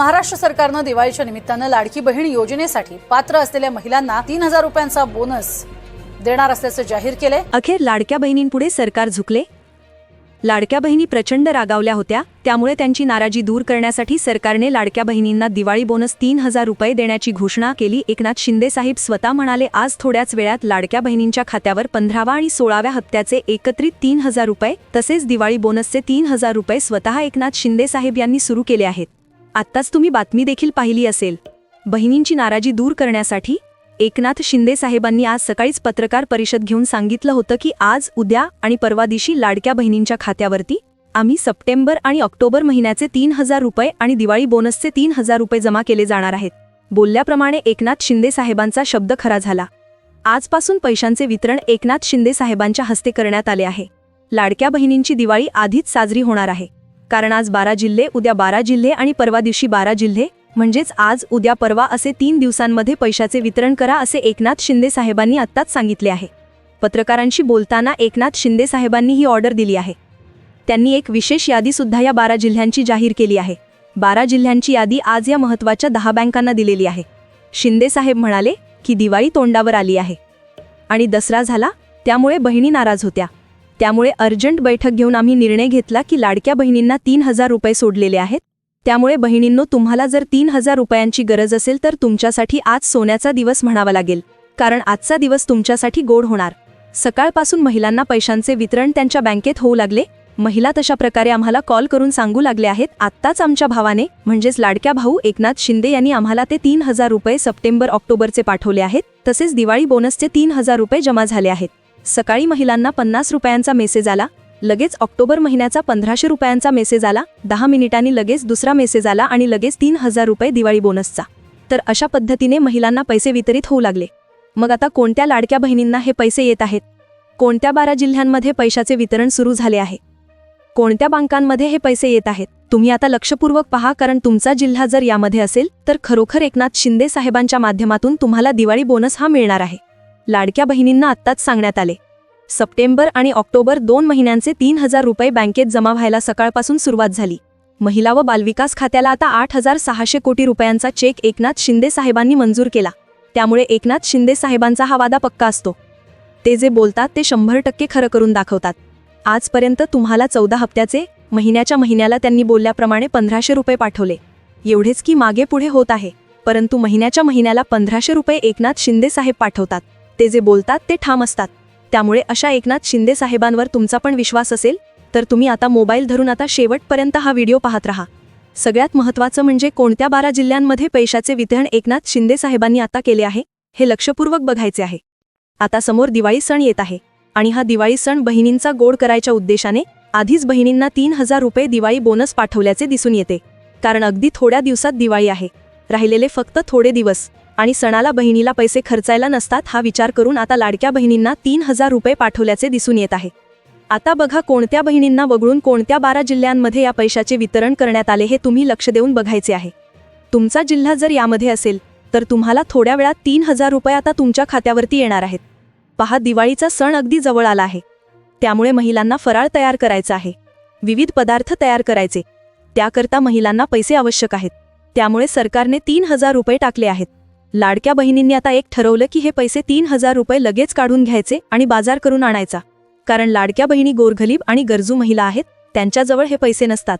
महाराष्ट्र सरकारनं दिवाळीच्या निमित्तानं लाडकी बहीण योजनेसाठी पात्र असलेल्या महिलांना तीन हजार रुपयांचा बोनस देणार असल्याचं जाहीर केलंय. अखेर लाडक्या बहिणींपुढे सरकार झुकले? लाडक्या बहिणी प्रचंड रागावल्या होत्या त्यामुळे त्यांची नाराजी दूर करण्यासाठी सरकारने लाडक्या बहिणींना दिवाळी बोनस तीन हजार रुपये देण्याची घोषणा केली. एकनाथ शिंदे साहेब स्वतः म्हणाले आज थोड्याच वेळात लाडक्या बहिणींच्या खात्यावर पंधरावा आणि सोळाव्या हप्त्याचे एकत्रित तीन हजार रुपये तसेच दिवाळी बोनसचे तीन हजार रुपये स्वतः एकनाथ शिंदे साहेब यांनी सुरू केले आहेत. आत्ताच तुम्ही बातमी देखील पाहिली असेल. बहिणींची नाराजी दूर करण्यासाठी एकनाथ शिंदे साहेबांनी आज सकाळीच पत्रकार परिषद घेऊन सांगितलं होतं की आज उद्या आणि परवा दिवशी लाडक्या बहिणींच्या खात्यावरती आम्ही सप्टेंबर आणि ऑक्टोबर महिन्याचे तीन हजार रुपये आणि दिवाळी बोनसचे तीन हजार रुपये जमा केले जाणार आहेत. बोलल्याप्रमाणे एकनाथ शिंदे साहेबांचा शब्द खरा झाला. आजपासून पैशांचे वितरण एकनाथ शिंदे साहेबांच्या हस्ते करण्यात आले आहे. लाडक्या बहिणींची दिवाळी आधीच साजरी होणार आहे. कारण आज बारा जिल्हे उद्या बारा जिल्हे आणि परवा दिवशी बारा जिल्हे. म्हणजेच आज उद्या परवा असे तीन दिवसांमध्ये पैशाचे वितरण करा असे एकनाथ शिंदे साहेबांनी आत्ताच सांगितले आहे. पत्रकारांशी बोलताना एकनाथ शिंदे साहेबांनी ही ऑर्डर दिली आहे. त्यांनी एक विशेष यादी सुद्धा या बारा जिल्ह्यांची जाहीर केली आहे. बारा जिल्ह्यांची यादी आज या महत्त्वाच्या दहा बँकांना दिलेली आहे. शिंदे साहेब म्हणाले की दिवाळी तोंडावर आली आहे. आणि दसरा झाला त्यामुळे बहिणी नाराज होत्या. त्यामुळे अर्जंट बैठक घेऊन आम्ही निर्णय घेतला की लाडक्या बहिणींना तीन हजार रुपये सोडलेले आहेत. त्यामुळे बहिणींनो तुम्हाला जर तीन हजार रुपयांची गरज असेल तर तुमच्यासाठी आज सोन्याचा दिवस म्हणावा लागेल. कारण आजचा दिवस तुमच्यासाठी गोड होणार. सकाळपासून महिलांना पैशांचे वितरण त्यांच्या बँकेत होऊ लागले. महिला तशा प्रकारे आम्हाला कॉल करून सांगू लागले आहेत. आत्ताच आमच्या भावाने म्हणजेच लाडक्या भाऊ एकनाथ शिंदे यांनी आम्हाला ते तीन हजार रुपये सप्टेंबर ऑक्टोबरचे पाठवले आहेत. तसेच दिवाळी बोनसचे तीन हजार रुपये जमा झाले आहेत. सकाळी महिलांना पन्नास रुपयांचा मेसेज आला. लगेच ऑक्टोबर महिन्याचा पंधराशे रुपयांचा मेसेज आला. दहा मिनिटांनी लगेच दुसरा मेसेज आला आणि लगेच तीन हजार रुपये दिवाळी बोनसचा तर अशा पद्धतीने महिलांना पैसे वितरित होऊ लागले. मग आता कोणत्या लाडक्या बहिणींना हे पैसे येत आहेत? कोणत्या बारा जिल्ह्यांमध्ये पैशाचे वितरण सुरू झाले आहे? कोणत्या बँकांमध्ये हे पैसे येत आहेत? तुम्ही आता लक्षपूर्वक पहा कारण तुमचा जिल्हा जर यामध्ये असेल तर खरोखर एकनाथ शिंदे साहेबांच्या माध्यमातून तुम्हाला दिवाळी बोनस हा मिळणार आहे. लाडक्या बहिणींना आत्ताच सांगण्यात आले. सप्टेंबर आणि ऑक्टोबर दोन महिन्यांचे तीन हजार रुपये बँकेत जमा व्हायला सकाळपासून सुरुवात झाली. महिला व बालविकास खात्याला आता आठ हजार सहाशे कोटी रुपयांचा चेक एकनाथ शिंदे साहेबांनी मंजूर केला. त्यामुळे एकनाथ शिंदे साहेबांचा हा वादा पक्का असतो. ते जे बोलतात ते शंभर टक्के खरं करून दाखवतात. आजपर्यंत तुम्हाला चौदा हप्त्याचे महिन्याच्या महिन्याला त्यांनी बोलल्याप्रमाणे पंधराशे रुपये पाठवले. एवढेच की मागे पुढे होत आहे. परंतु महिन्याच्या महिन्याला पंधराशे रुपये एकनाथ शिंदे साहेब पाठवतात. ते जे बोलतात ते ठाम असतात. त्यामुळे अशा एकनाथ शिंदे साहेबांवर तुमचा पण विश्वास असेल तर तुम्ही आता मोबाईल धरून आता शेवटपर्यंत हा व्हिडिओ पाहत राहा. सगळ्यात महत्त्वाचं म्हणजे कोणत्या बारा जिल्ह्यांमध्ये पैशाचे वितरण एकनाथ शिंदे साहेबांनी आता केले आहे हे लक्षपूर्वक बघायचे आहे. आता समोर दिवाळी सण येत आहे आणि हा दिवाळी सण बहिणींचा गोड करायच्या उद्देशाने आधीच बहिणींना तीन हजार रुपये दिवाळी बोनस पाठवल्याचे दिसून येते. कारण अगदी थोड्या दिवसात दिवाळी आहे. राहिलेले फक्त थोडे दिवस. आणि सणाला बहिणीला पैसे खर्चायला नसतात हा विचार करून आता लाडक्या बहिणींना तीन हजार रुपये पाठवल्याचे दिसून येत आहे. आता बघा कोणत्या बहिणींना वगळून कोणत्या बारा जिल्ह्यांमध्ये या पैशाचे वितरण करण्यात आले हे तुम्ही लक्ष देऊन बघायचे आहे. तुमचा जिल्हा जर यामध्ये असेल तर तुम्हाला थोड्या वेळात तीन हजार रुपये आता तुमच्या खात्यावरती येणार आहेत. पहा दिवाळीचा सण अगदी जवळ आला आहे. त्यामुळे महिलांना फराळ तयार करायचा आहे. विविध पदार्थ तयार करायचे. त्याकरता महिलांना पैसे आवश्यक आहेत. त्यामुळे सरकारने तीन हजार रुपये टाकले आहेत. लाडक्या बहिणींनी आता एक ठरवलं की हे पैसे तीन हजार रुपये लगेच काढून घ्यायचे आणि बाजार करून आणायचा. कारण लाडक्या बहिणी गोरगरीब आणि गरजू महिला आहेत त्यांच्याजवळ हे पैसे नसतात.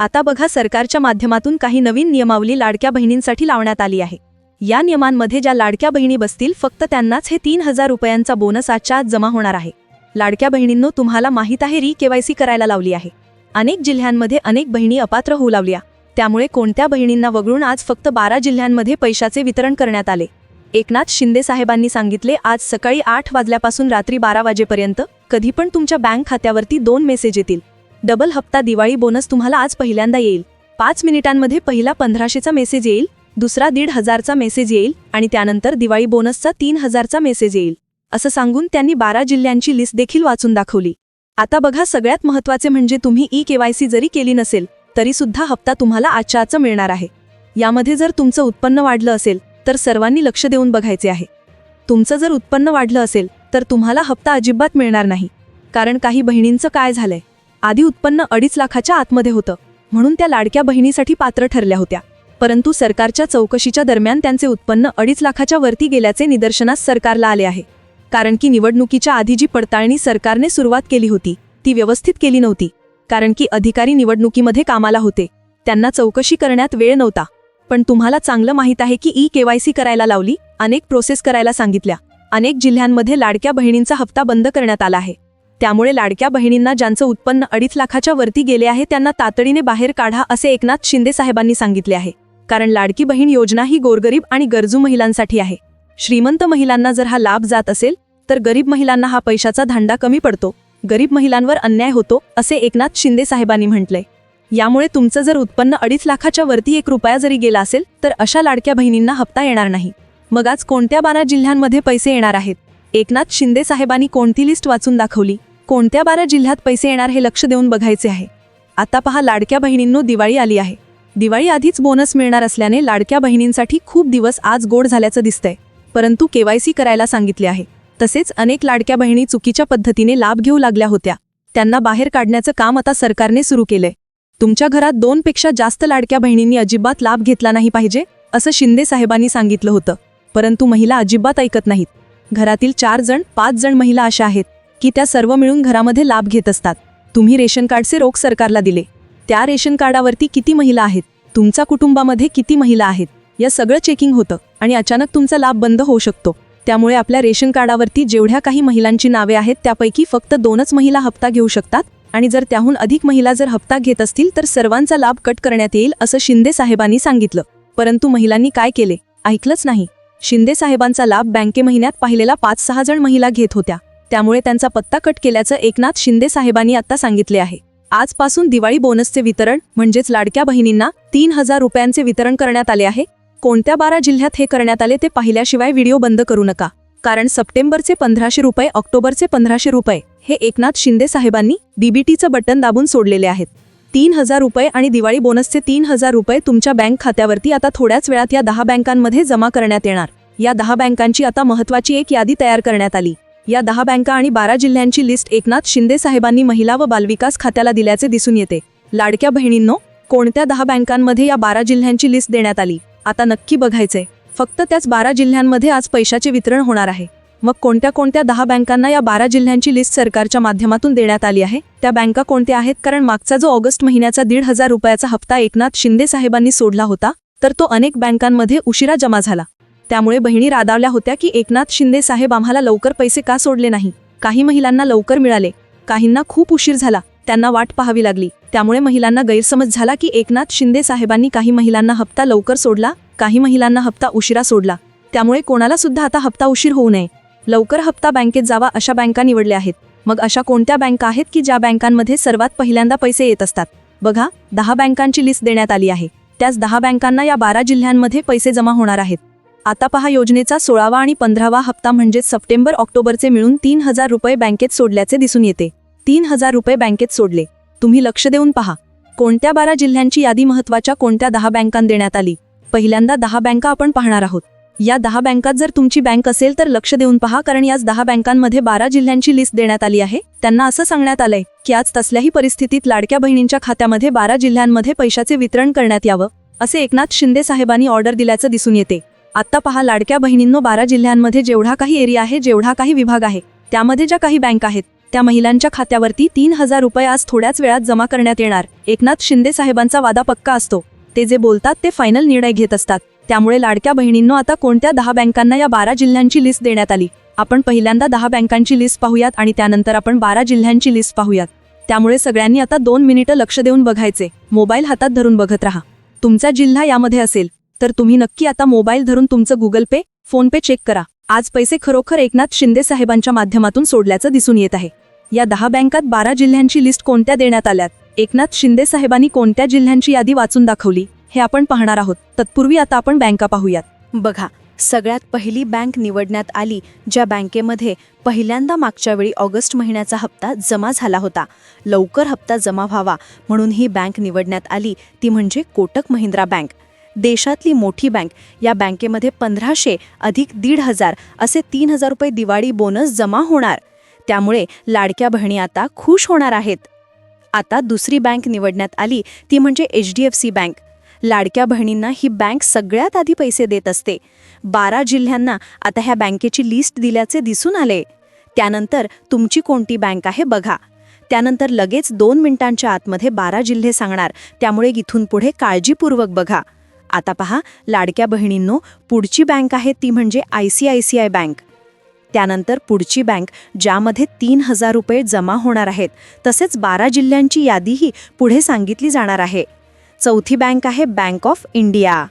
आता बघा सरकारच्या माध्यमातून काही नवीन नियमावली लाडक्या बहिणींसाठी लावण्यात आली आहे. या नियमांमध्ये ज्या लाडक्या बहिणी बसतील फक्त त्यांनाच हे तीन हजार रुपयांचा बोनस आजच्या आज जमा होणार आहे. लाडक्या बहिणींनो तुम्हाला माहीत आहे री केवायसी करायला लावली आहे. अनेक जिल्ह्यांमध्ये अनेक बहिणी अपात्र होऊ लावल्या त्यामुळे कोणत्या बहिणींना वगळून आज फक्त बारा जिल्ह्यांमध्ये पैशाचे वितरण करण्यात आले? एकनाथ शिंदे साहेबांनी सांगितले आज सकाळी आठ वाजल्यापासून रात्री बारा वाजेपर्यंत कधी पण तुमच्या बँक खात्यावरती दोन मेसेज येतील. डबल हप्ता दिवाळी बोनस तुम्हाला आज पहिल्यांदा येईल. पाच मिनिटांमध्ये पहिला पंधराशेचा मेसेज येईल दुसरा दीड हजारचा मेसेज येईल आणि त्यानंतर दिवाळी बोनसचा तीन हजारचा मेसेज येईल. असं सांगून त्यांनी बारा जिल्ह्यांची लिस्ट देखील वाचून दाखवली. आता बघा सगळ्यात महत्त्वाचे म्हणजे तुम्ही ई केवायसी जरी केली नसेल तरी सुद्धा हप्ता तुम्हाला आजच्या मिळणार आहे. यामध्ये जर तुमचं उत्पन्न वाढलं असेल तर सर्वांनी लक्ष देऊन बघायचे आहे. तुमचं जर उत्पन्न वाढलं असेल तर तुम्हाला हप्ता अजिबात मिळणार नाही. कारण काही बहिणींचं काय झालंय? आधी उत्पन्न अडीच लाखाच्या आतमध्ये होतं. म्हणून त्या लाडक्या बहिणीसाठी पात्र ठरल्या होत्या. परंतु सरकारच्या चौकशीच्या दरम्यान त्यांचे उत्पन्न अडीच लाखाच्या वरती गेल्याचे निदर्शनास सरकारला आले आहे. कारण की निवडणुकीच्या आधी जी पडताळणी सरकारने सुरुवात केली होती ती व्यवस्थित केली नव्हती. कारण की अधिकारी निवडणुकीमध्ये कामाला होते. त्यांना चौकशी करण्यात वेळ नव्हता. पण तुम्हाला चांगलं माहीत आहे की ई केवायसी करायला लावली अनेक प्रोसेस करायला सांगितल्या. अनेक जिल्ह्यांमध्ये लाडक्या बहिणींचा हप्ता बंद करण्यात आला आहे. त्यामुळे लाडक्या बहिणींना ज्यांचं उत्पन्न अडीच लाखाच्या वरती गेले आहे त्यांना तातडीने बाहेर काढा असे एकनाथ शिंदे साहेबांनी सांगितले आहे. कारण लाडकी बहीण योजना ही गोरगरीब आणि गरजू महिलांसाठी आहे. श्रीमंत महिलांना जर हा लाभ जात असेल तर गरीब महिलांना हा पैशाचा धांडा कमी पडतो. गरीब महिलांवर अन्याय होतो असे एकनाथ शिंदे साहेबांनी म्हटले. यामुळे तुमचं जर उत्पन्न अडीच लाखाच्या वरती एक रुपया जरी गेला असेल तर अशा लाडक्या बहिणींना हप्ता येणार नाही. मग आज कोणत्या बारा जिल्ह्यांमध्ये पैसे येणार आहेत? एकनाथ शिंदे साहेबांनी कोणती लिस्ट वाचून दाखवली? कोणत्या बारा जिल्ह्यात पैसे येणार हे लक्ष देऊन बघायचे आहे. आता पहा लाडक्या बहिणींनो दिवाळी आली आहे. दिवाळी आधीच बोनस मिळणार असल्याने लाडक्या बहिणींसाठी खूप दिवस आज गोड झाल्याचं दिसतंय. परंतु केवायसी करायला सांगितले आहे. तसेच अनेक लाडक्या बहिणी चुकीच्या पद्धतीने लाभ घेऊ लागल्या होत्या. त्यांना बाहेर काढण्याचं काम आता सरकारने सुरू केलंय. तुमच्या घरात दोनपेक्षा जास्त लाडक्या बहिणींनी अजिबात लाभ घेतला नाही पाहिजे असं शिंदे साहेबांनी सांगितलं होतं. परंतु महिला अजिबात ऐकत नाहीत. घरातील चार जण पाच जण महिला अशा आहेत की त्या सर्व मिळून घरामध्ये लाभ घेत असतात. तुम्ही रेशन कार्डचे रोख सरकारला दिले. त्या रेशन कार्डावरती किती महिला आहेत? तुमच्या कुटुंबामध्ये किती महिला आहेत? या सगळं चेकिंग होतं आणि अचानक तुमचा लाभ बंद होऊ शकतो. त्यामुळे आपल्या रेशन कार्डावरती जेवढ्या काही महिलांची नावे आहेत त्यापैकी फक्त दोनच महिला हप्ता घेऊ शकतात. आणि जर त्याहून अधिक महिला जर हप्ता घेत असतील तर सर्वांचा लाभ कट करण्यात येईल असं शिंदे साहेबांनी सांगितलं. परंतु महिलांनी काय केले? ऐकलंच नाही. शिंदे साहेबांचा लाभ बँके महिन्यात पाहिलेला पाच सहा जण महिला घेत होत्या. त्यामुळे त्यांचा पत्ता कट केल्याचं एकनाथ शिंदे साहेबांनी आता सांगितले आहे. आजपासून दिवाळी बोनसचे वितरण म्हणजेच लाडक्या बहिणींना तीन हजार रुपयांचे वितरण करण्यात आले आहे. कोणत्या बारा जिल्ह्यात हे करण्यात आले ते पाहिल्याशिवाय व्हिडिओ बंद करू नका. कारण सप्टेंबरचे पंधराशे रुपये ऑक्टोबरचे पंधराशे रुपये हे एकनाथ शिंदे साहेबांनी डीबीटीचं बटन दाबून सोडलेले आहेत. तीन हजार रुपये आणि दिवाळी बोनसचे तीन हजार रुपये तुमच्या बँक खात्यावरती आता थोड्याच वेळात या दहा बँकांमध्ये जमा करण्यात येणार. या दहा बँकांची आता महत्वाची एक यादी तयार करण्यात आली. या दहा बँका आणि बारा जिल्ह्यांची लिस्ट एकनाथ शिंदे साहेबांनी महिला व बालविकास खात्याला दिल्याचे दिसून येते. लाडक्या बहिणींनो कोणत्या दहा बँकांमध्ये या बारा जिल्ह्यांची लिस्ट देण्यात आली? आता नक्की बघायचंय. फक्त त्याच बारा जिल्ह्यांमध्ये आज पैशाचे वितरण होणार आहे. मग कोणत्या कोणत्या दहा बँकांना या बारा जिल्ह्यांची लिस्ट सरकारच्या माध्यमातून देण्यात आली आहे? त्या बँका कोणत्या आहेत? कारण मागचा जो ऑगस्ट महिन्याचा दीड हजार रुपयाचा हप्ता एकनाथ शिंदे साहेबांनी सोडला होता तर तो अनेक बँकांमध्ये उशिरा जमा झाला. त्यामुळे बहिणी रादावल्या होत्या की एकनाथ शिंदे साहेब आम्हाला लवकर पैसे का सोडले नाही? काही महिलांना लवकर मिळाले. काहींना खूप उशीर झाला. त्यांना वाट पाहावी लागली. त्यामुळे महिलांना गैरसमज झाला की एकनाथ शिंदे साहेबांनी काही महिलांना हप्ता लवकर सोडला काही महिलांना हप्ता उशिरा सोडला. त्यामुळे कोणाला सुद्धा आता हप्ता उशीर होऊ नये. लवकर हप्ता बँकेत जावा अशा बँका निवडल्या आहेत. मग अशा कोणत्या बँका आहेत की ज्या बँकांमध्ये सर्वात पहिल्यांदा पैसे येत असतात? बघा दहा बँकांची लिस्ट देण्यात आली आहे. त्याच दहा बँकांना या बारा जिल्ह्यांमध्ये पैसे जमा होणार आहेत. आता पहा योजनेचा सोळावा आणि पंधरावा हप्ता म्हणजेच सप्टेंबर ऑक्टोबरचे मिळून तीन हजार रुपये बँकेत सोडल्याचे दिसून येते. तीन हजार रुपये बँकेत सोडले. तुम्ही लक्ष देऊन पहा. कोणत्या बारा जिल्ह्यांची यादी महत्त्वाच्या कोणत्या दहा बँकांना देण्यात आली? पहिल्यांदा दहा बँका आपण पाहणार आहोत. या दहा बँकात जर तुमची बँक असेल तर लक्ष देऊन पहा कारण याच दहा बँकांमध्ये बारा जिल्ह्यांची लिस्ट देण्यात आली आहे. त्यांना असं सांगण्यात आलंय की आज तसल्याही परिस्थितीत लाडक्या बहिणींच्या खात्यामध्ये बारा जिल्ह्यांमध्ये पैशाचे वितरण करण्यात यावं असे एकनाथ शिंदे साहेबांनी ऑर्डर दिल्याचं दिसून येते. आता पहा लाडक्या बहिणींनो बारा जिल्ह्यांमध्ये जेवढा काही एरिया आहे जेवढा काही विभाग आहे त्यामध्ये ज्या काही बँक आहेत त्या महिलांच्या खात्यावरती तीन हजार रुपये आज थोड्याच वेळात जमा करण्यात येणार. एकनाथ शिंदे साहेबांचा वादा पक्का असतो. ते जे बोलतात ते फायनल निर्णय घेत असतात. त्यामुळे लाडक्या बहिणींनो आता कोणत्या दहा बँकांना या बारा जिल्ह्यांची लिस्ट देण्यात आली? आपण पहिल्यांदा दहा बँकांची लिस्ट पाहूयात आणि त्यानंतर आपण बारा जिल्ह्यांची लिस्ट पाहूयात. त्यामुळे सगळ्यांनी आता दोन मिनिटं लक्ष देऊन बघायचे. मोबाईल हातात धरून बघत राहा. तुमचा जिल्हा यामध्ये असेल. तर तुम्ही नक्की आता मोबाईल धरून तुमचं गुगल पे फोनपे चेक करा. आज पैसे खरोखर एकनाथ शिंदे साहेबांच्या माध्यमातून सोडल्याचं दिसून येत आहे. या दहा बँकात बारा जिल्ह्यांची लिस्ट कोणत्या देण्यात आल्यात? एकनाथ शिंदे साहेबांनी कोणत्या जिल्ह्यांची यादी वाचून दाखवली? हे आपण पाहणार आहोत. तत्पूर्वी आता आपण बँका पाहूयात. बघा सगळ्यात पहिली बँक निवडण्यात आली ज्या बँकेमध्ये पहिल्यांदा मागच्या वेळी ऑगस्ट महिन्याचा हप्ता जमा झाला होता. लवकर हप्ता जमा व्हावा म्हणून ही बँक निवडण्यात आली. ती म्हणजे कोटक महिंद्रा बँक. देशातली मोठी बँक. या बँकेमध्ये पंधराशे अधिक दीड हजार असे तीन हजार रुपये दिवाळी बोनस जमा होणार. त्यामुळे लाडक्या बहिणी आता खुश होणार आहेत. आता दुसरी बँक निवडण्यात आली ती म्हणजे H D F C bank. लाडक्या बहिणींना ही बँक सगळ्यात आधी पैसे देत असते. बारा जिल्ह्यांना आता ह्या बँकेची लिस्ट दिल्याचे दिसून आले. त्यानंतर तुमची कोणती बँक आहे बघा. त्यानंतर लगेच दोन मिनिटांच्या आतमध्ये बारा जिल्हे सांगणार. त्यामुळे इथून पुढे काळजीपूर्वक बघा. आता पहा लाडक्या बहिणींनो पुढची बँक आहे ती म्हणजे I C I C I bank. त्यानंतर पुढची बँक ज्यामध्ये तीन हजार रुपये जमा होणार आहेत. तसेच बारा जिल्ह्यांची यादीही पुढे सांगितली जाणार आहे. चौथी बँक आहे बँक ऑफ इंडिया.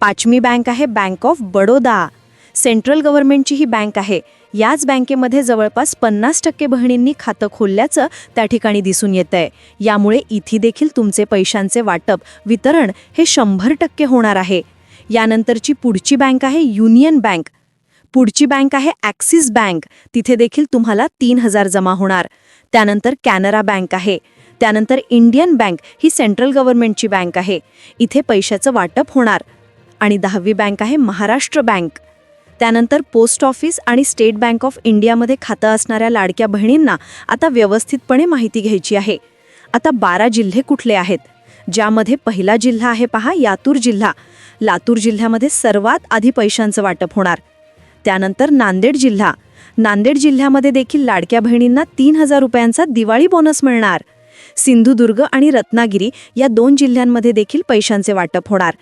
पाचवी बँक आहे बँक ऑफ बडोदा. सेंट्रल गव्हर्नमेंटची ही बँक आहे. याच बँकेमध्ये जवळपास पन्नास टक्के बहिणींनी खातं खोलल्याचं त्या ठिकाणी दिसून येत आहे यामुळे इथे देखील तुमचे पैशांचे वाटप वितरण हे शंभर टक्के होणार आहे. यानंतरची पुढची बँक आहे युनियन बँक. पुढची बँक आहे ॲक्सिस बँक. तिथे देखील तुम्हाला तीन हजार जमा होणार. त्यानंतर कॅनरा बँक आहे. त्यानंतर इंडियन बँक ही सेंट्रल गव्हर्नमेंटची बँक आहे. इथे पैशाचं वाटप होणार. आणि दहावी बँक आहे महाराष्ट्र बँक. त्यानंतर पोस्ट ऑफिस आणि स्टेट बँक ऑफ इंडियामध्ये खातं असणाऱ्या लाडक्या बहिणींना आता व्यवस्थितपणे माहिती घ्यायची आहे. आता बारा जिल्हे कुठले आहेत? ज्यामध्ये पहिला जिल्हा आहे पहा यातूर जिल्हा. लातूर जिल्ह्यामध्ये सर्वात आधी पैशांचं वाटप होणार. त्यानंतर नांदेड जिल्हा. नांदेड जिल्ह्यामध्ये देखील लाडक्या बहिणींना तीन हजार रुपयांचा दिवाळी बोनस मिळणार. सिंधुदुर्ग आणि रत्नागिरी या दोन जिल्ह्यांमध्ये देखील पैशांचे वाटप होणार.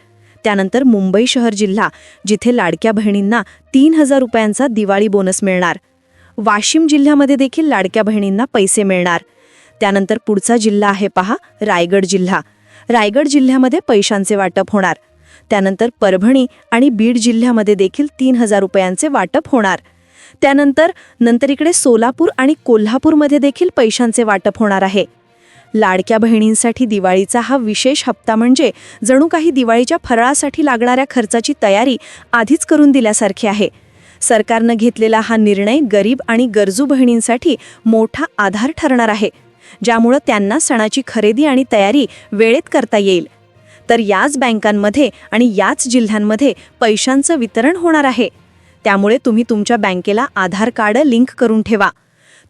त्यानंतर मुंबई शहर जिल्हा जिथे लाडक्या बहिणींना तीन हजार रुपयांचा दिवाळी बोनस मिळणार. वाशिम जिल्ह्यामध्ये देखील लाडक्या बहिणींना पैसे मिळणार. त्यानंतर पुढचा जिल्हा आहे पहा रायगड जिल्हा. रायगड जिल्ह्यामध्ये पैशांचे वाटप होणार. त्यानंतर परभणी आणि बीड जिल्ह्यामध्ये देखील तीन हजार रुपयांचे वाटप होणार. त्यानंतर नंतर इकडे सोलापूर आणि कोल्हापूरमध्ये देखील पैशांचे वाटप होणार आहे. लाडक्या बहिणींसाठी दिवाळीचा हा विशेष हप्ता म्हणजे जणू काही दिवाळीच्या फराळासाठी लागणाऱ्या खर्चाची तयारी आधीच करून दिल्यासारखी आहे. सरकारनं घेतलेला हा निर्णय गरीब आणि गरजू बहिणींसाठी मोठा आधार ठरणार आहे ज्यामुळं त्यांना सणाची खरेदी आणि तयारी वेळेत करता येईल. तर याच बँकांमध्ये आणि याच जिल्ह्यांमध्ये पैशांचं वितरण होणार आहे. त्यामुळे तुम्ही तुमच्या बँकेला आधार कार्ड लिंक करून ठेवा.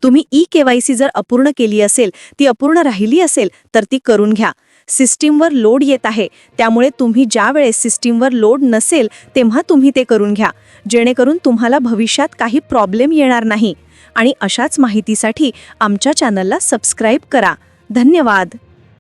तुम्ही ई के वाय सी जर अपूर्ण केली असेल ती अपूर्ण राहिली असेल तर ती करून घ्या. सिस्टीमवर लोड येत आहे त्यामुळे तुम्ही ज्या वेळेस सिस्टीमवर लोड नसेल तेव्हा तुम्ही ते करून घ्या. जेणेकरून तुम्हाला भविष्यात काही प्रॉब्लेम येणार नाही. आणि अशाच माहितीसाठी आमच्या चॅनलला सबस्क्राईब करा. धन्यवाद!